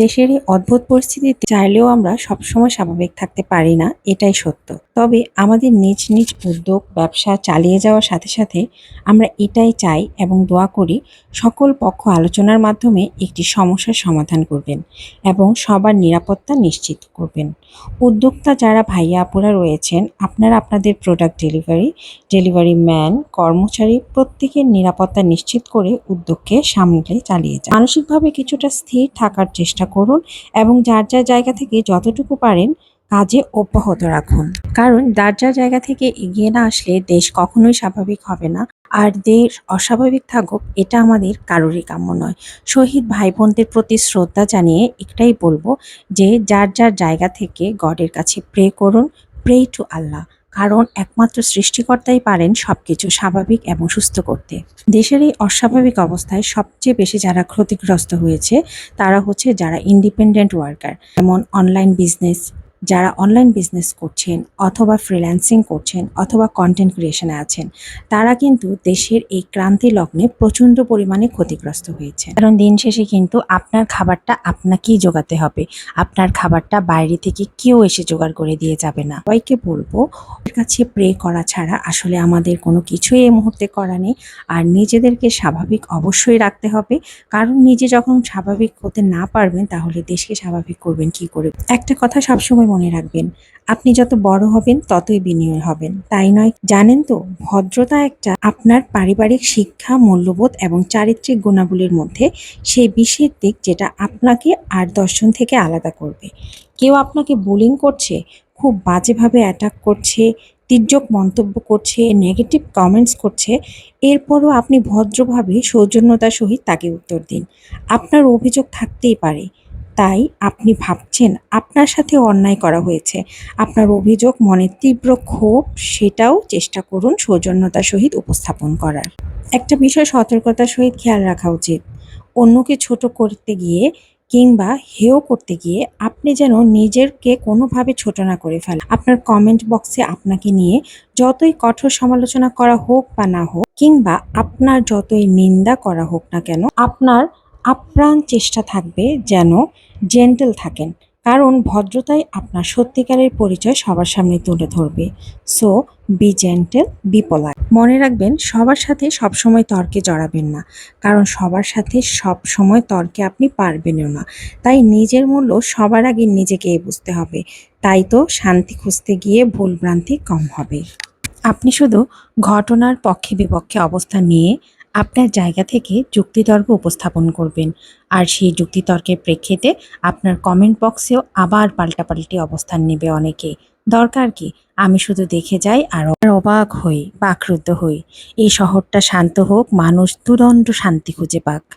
দেশের এই অদ্ভুত পরিস্থিতিতে চাইলেও আমরা সবসময় স্বাভাবিক থাকতে পারি না, এটাই সত্য। তবে আমাদের নিজ নিজ উদ্যোগ, ব্যবসা চালিয়ে যাওয়ার সাথে সাথে আমরা এটাই চাই এবং দোয়া করি সকল পক্ষ আলোচনার মাধ্যমে একটি সমস্যার সমাধান করবেন এবং সবার নিরাপত্তা নিশ্চিত করবেন। উদ্যোক্তা যারা ভাইয়া আপুরা রয়েছেন, আপনারা আপনাদের প্রোডাক্ট ডেলিভারি ডেলিভারি ম্যান কর্মচারী প্রত্যেকের নিরাপত্তা নিশ্চিত করে উদ্যোগকে সামলে চালিয়ে যান। মানসিকভাবে কিছুটা স্থির থাকার চেষ্টা করুন এবং যার যার জায়গা থেকে যতটুকু পারেন কাজে অব্যাহত রাখুন। কারণ যার যার জায়গা থেকে এগিয়ে না আসলে দেশ কখনোই স্বাভাবিক হবে না। আর দেশ অস্বাভাবিক থাকুক, এটা আমাদের কারোরই কাম্য নয়। শহীদ ভাই বোনদের প্রতি শ্রদ্ধা জানিয়ে একটাই বলব যে, যার যার জায়গা থেকে গডের কাছে প্রে করুন প্রে টু আল্লাহ। কারণ একমাত্র সৃষ্টিকর্তাই পারেন সব কিছু স্বাভাবিক এবং সুস্থ করতে। দেশের এই অস্বাভাবিক অবস্থায় সবচেয়ে বেশি যারা ক্ষতিগ্রস্ত হয়েছে, তারা হচ্ছে যারা ইন্ডিপেন্ডেন্ট ওয়ার্কার যেমন অনলাইন বিজনেস যারা অনলাইন বিজনেস করছেন অথবা ফ্রিল্যান্সিং করছেন অথবা কন্টেন্ট ক্রিয়েশনে আছেন, তারা কিন্তু দেশের এই ক্রান্তি লগ্নে প্রচণ্ড পরিমাণে ক্ষতিগ্রস্ত হয়েছে কারণ দিন শেষে কিন্তু আপনার খাবারটা আপনাকেই জোগাতে হবে। আপনার খাবারটা বাইরে থেকে কেউ এসে জোগাড় করে দিয়ে যাবে না। সবাইকে বলব কাছে প্রে করা ছাড়া আসলে আমাদের কোনো কিছুই এই মুহূর্তে করা নেই। আর নিজেদেরকে স্বাভাবিক অবশ্যই রাখতে হবে। কারণ নিজে যখন স্বাভাবিক হতে না পারবেন, তাহলে দেশকে স্বাভাবিক করবেন কি করে? একটা কথা সবসময় মনে রাখবেন, আপনি যত বড় হবেন ততই বিনিয়োগ হবেন। তাই নয়, জানেন তো, ভদ্রতা একটা আপনার পারিবারিক শিক্ষা, মূল্যবোধ এবং চারিত্রিক গুণাবলীর মধ্যে সেই বিশেষ দিক যেটা আপনাকে আর দর্শন থেকে আলাদা করবে। কেউ আপনাকে বুলিং করছে, খুব বাজেভাবে অ্যাটাক করছে, তির্যক মন্তব্য করছে নেগেটিভ কমেন্টস করছে, এরপরও আপনি ভদ্রভাবে সৌজন্যতার সহিত তাকে উত্তর দিন। আপনার অভিযোগ থাকতেই পারে। তাই আপনি ভাবছেন আপনার সাথে অন্যায় করা হয়েছে। আপনার অভিযোগ মনের তীব্র ক্ষোভ, সেটাও চেষ্টা করুন সৌজন্যতার সহিত উপস্থাপন করার। একটা বিষয় সতর্কতার সহিত খেয়াল রাখা উচিত। অন্যকে ছোট করতে গিয়ে কিংবা হেয় করতে গিয়ে আপনি যেন নিজেরকে কোনোভাবে ছোট না করে ফেলেন। আপনার কমেন্ট বক্সে আপনাকে নিয়ে যতই কঠোর সমালোচনা করা হোক বা না হোক, কিংবা আপনার যতই নিন্দা করা হোক না কেন, আপনার আপ্রাণ চেষ্টা থাকবে যেন জেন্টেল থাকেন। কারণ ভদ্রতাই আপনার সত্যিকারের পরিচয় সবার সামনে তুলে ধরবে। So, be gentle, be polite মনে রাখবেন, সবার সাথে সবসময় তর্কে জড়াবেন না। কারণ সবার সাথে সব সময় তর্কে আপনি পারবেনও না। তাই নিজের মূল্য সবার আগে নিজেকেই বুঝতে হবে। তাই তো শান্তি খুঁজতে গিয়ে ভুলভ্রান্তি কম হবে। আপনি শুধু ঘটনার পক্ষে বিপক্ষে অবস্থা নিয়ে আপনার জায়গা থেকে যুক্তিতর্ক উপস্থাপন করবেন। আর সেই যুক্তিতর্কের প্রেক্ষিতে আপনার কমেন্ট বক্সেও আবার পাল্টাপাল্টি অবস্থান নেবে অনেকে। দরকার কি? আমি শুধু দেখে যাই আর অবাক হই, বাকরুদ্ধ হই। এই শহরটা শান্ত হোক, মানুষ দুদণ্ড শান্তি খুঁজে পাক।